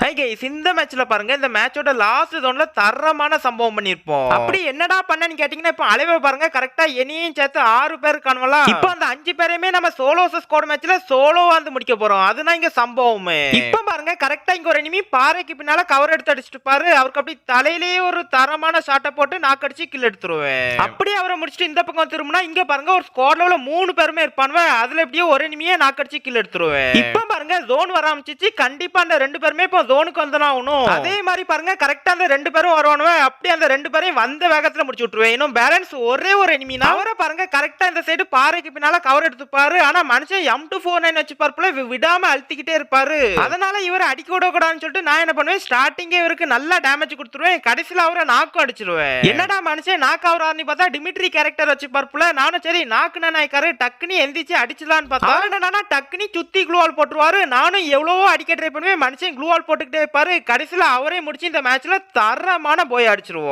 Hi guys இந்த மேட்ச்ல பாருங்க இந்த மேட்சோட லாஸ்ட் ஜோன்ல தரமான சம்பவம் பண்ணிருப்போம் அப்படி என்னடா பண்ணன்னு கேட்டீங்கன்னா இப்போ அலைவை பாருங்க கரெக்டா என்னையும் சேர்த்து ஆறு பேர் காணுவலா இப்போ அந்த அஞ்சு பேரையுமே நம்ம சோலோ ஸ்கோர் மேட்ச்ல சோலோ வந்து முடிக்க போறோம். அதுதான் இங்க சம்பவமே. இப்போ பாருங்க கரெக்டா இங்க ஒரு எனிமி பாறைக்கு பின்னால கவர் எடுத்து அடிச்சிட்டு பாரு அவருக்கு அப்படி தலையிலேயே ஒரு தரமான ஷாட்டை போட்டு நாக்கு அடிச்சு கில் எடுத்துருவேன். அப்படியே அவரை முடிச்சுட்டு இந்த பக்கம் திரும்பினா இங்க பாருங்க ஒரு ஸ்குவாட்ல உள்ள மூணு பேருமே இருப்பானுவ. அதுல எப்படியோ ஒரு எனிமியே நாக்கு அடிச்சு கில் எடுத்துருவேன். இப்போ பாருங்க ஜோன் வர ஆரம்பிச்சிச்சு. கண்டிப்பா அந்த ரெண்டு பேருமே இப்போ ஜோனுக்கு வந்தலாம் ஆகணும். அதே மாதிரி பாருங்க கரெக்டா அந்த ரெண்டு பேரும் வருவானுவ. அப்படியே அந்த ரெண்டு பேரையும் வந்த வேகத்துல முடிச்சு விட்டுருவேன். இன்னும் பேலன்ஸ் ஒரே ஒரு எனிமி அவரை பாருங்க கரெக்டா இந்த சைடு பாறைக்கு பின்னால கவர் எடுத்துப்பாரு. ஆனா மனுஷன் எம் டூ ஃபோர் நைன் வச்சு பார்ப்பல விடாம அழுத்திக்கிட்டே இருப்பாரு. அதனால இவரை அடிக்க விடக்கூடாதுன்னு சொல்லிட்டு நான் என்ன பண்ணுவேன்? ஸ்டார்டிங்கே இவருக்கு நல்லா டேமேஜ் கொடுத்துருவேன். கடைசியில அவரை நாக்கும் அடிச்சிருவேன். என்னடா மனுஷன்? நாக்கு ஆகுறாருன்னு பார்த்தா டிமிட்ரி கேரக்டர் வச்சு பார்ப்பல நானும் சரி நாக்கு நாய்க்காரு டக்குனு எந்திரிச்சு அடிச்சலான்னு பார்த்தா. அவர் என்னன்னா டக்குனி சுத்தி க்ளூவால் போட்டுருவாரு. நானும் எவ்வளவோ அடிக்க ட்ரை பண்ணுவேன். மனுஷன் க்ளூவால் போட்டுக்கிட்டே இருப்பாரு. கடைசியில அவரே முடிச்சு இந்த மேட்ச்ல தரமான போய் அடிச்சிருவோம்.